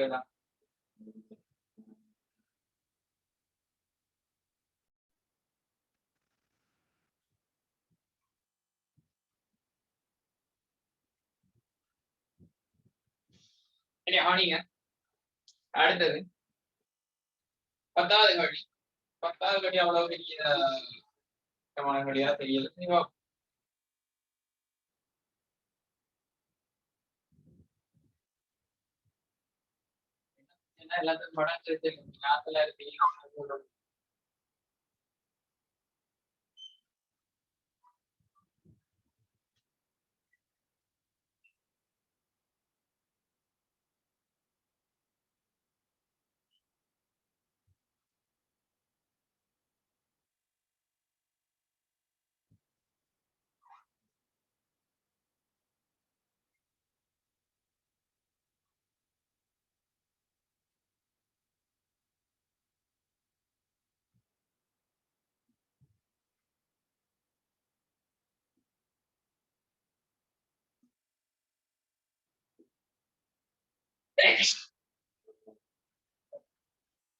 கேட்கலாம் ஆணிங்க ஆனிங்க அடுத்தது. பத்தாவது கழி பத்தாவது கழி அவ்வளவு பெரிய முக்கியமான கழியா தெரியல எல்லாத்தையும் படம் சேர்த்து ஆத்துல இருக்கீங்க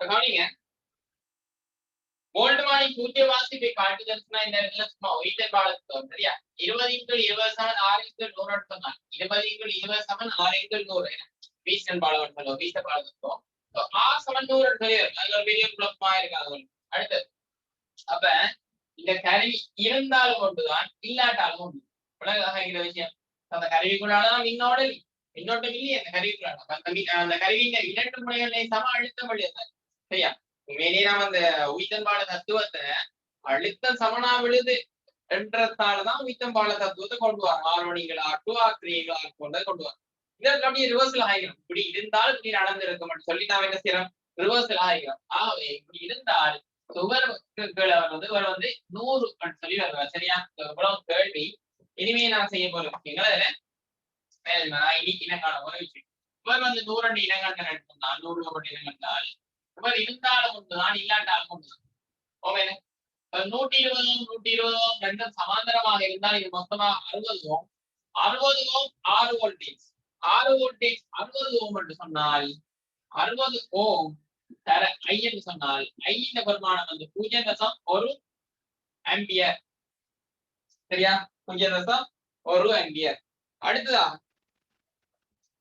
கவனிங்க. மோல்டுமானி பூஜ்ய வாசிப்பை காட்டுதல்னா இந்த இடத்துல சும்மா ஒயிட்டர் வரும் சரியா? இருபது இன்கள் இருபது சமன் ஆறு இன்கள் நூறு சொன்னாங்க இருபது இன்கள் இருபது சமன் ஆறு இன்கள் நூறு. வீசன் பாலம் எடுத்தோம் வீச பாலம் எடுத்தோம் ஆ சமன் நூறு தெரியும் அது ஒரு பெரிய குழப்பமா இருக்காது. அடுத்தது. அப்ப இந்த கருவி இருந்தாலும் ஒன்றுதான் இல்லாட்டாலும் ஒன்று. உலகாக விஷயம். அந்த கருவிக்குள்ளாலதான் மின்னோட மின்னோட்டம் இல்லையே அந்த கருவிக்குள்ளால. அந்த கருவிங்க இரண்டு முனைகளை சம அழுத்தம் வழியதான் சரியா? உண்மையிலேயே நாம அந்த உயிர்த்தன்பாட தத்துவத்தை அழுத்தம் சமனா விழுது என்றதாலதான் உயிர்த்தன்பால தத்துவத்தை கொண்டு வர ஆர்வணிகள் ஆட்டும் ஆக்கிரியர்கள் கொண்டு வர இதற்கு அப்படியே ரிவர்சல் ஆகிடும் இப்படி இருந்தால் இப்படி நடந்திருக்கும் சொல்லி நாம் என்ன செய்யறோம்? ரிவர்சல் ஆகிடும் ஆகவே இப்படி இருந்தால் சுவர் வந்து இவர் வந்து நூறு சொல்லி வருவார். சரியா? இவ்வளவு கேள்வி. இனிமே நான் செய்ய போற விஷயங்கள் அதுல நான் இன்னைக்கு இனங்கான ஒரு விஷயம். இவர் வந்து நூறு இனங்கண்ட எடுத்தால் நூறு கோடி இனங்கண்டால் இவர் இருந்தாலும் ஒன்றுதான் இல்லாட்டாலும் ஒன்றுதான் ஓகே நூற்றி இருபதும் நூற்றி இருபதும் ரெண்டும் சமாந்தரமாக இருந்தால் இது மொத்தமா அறுபது ஓம். அறுபது ஓம் ஆறு வோல்டேஜ். ஆறு வோல்டேஜ் அறுபது ஓம் என்று சொன்னால் அறுபது ஓம் தர ஐ என்று சொன்னால் ஐ இந்த பெருமானம் வந்து பூஜ்ஜியம் தசம் ஒரு ஆம்பியர். சரியா? பூஜ்ஜியம் தசம் ஒரு ஆம்பியர். அடுத்ததா?